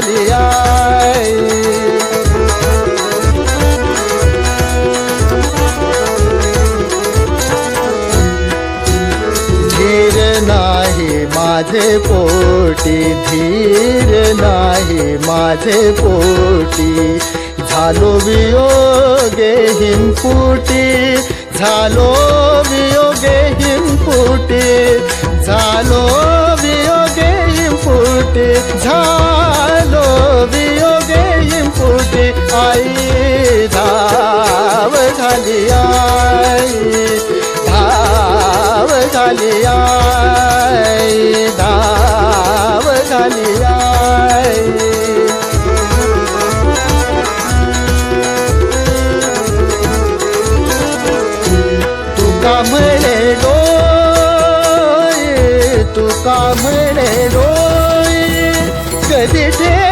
धाव आई. धीर नाही माझे पोटी धीर नाही माझे पोटी. झालो वियोगे हिमपुटी झालो वियोगे हिमपुटी झालो वियोगे हिमपुटी झा धाव धाव झाली तुका म्हणे डोळे तुका म्हणे डोळे कधी ठे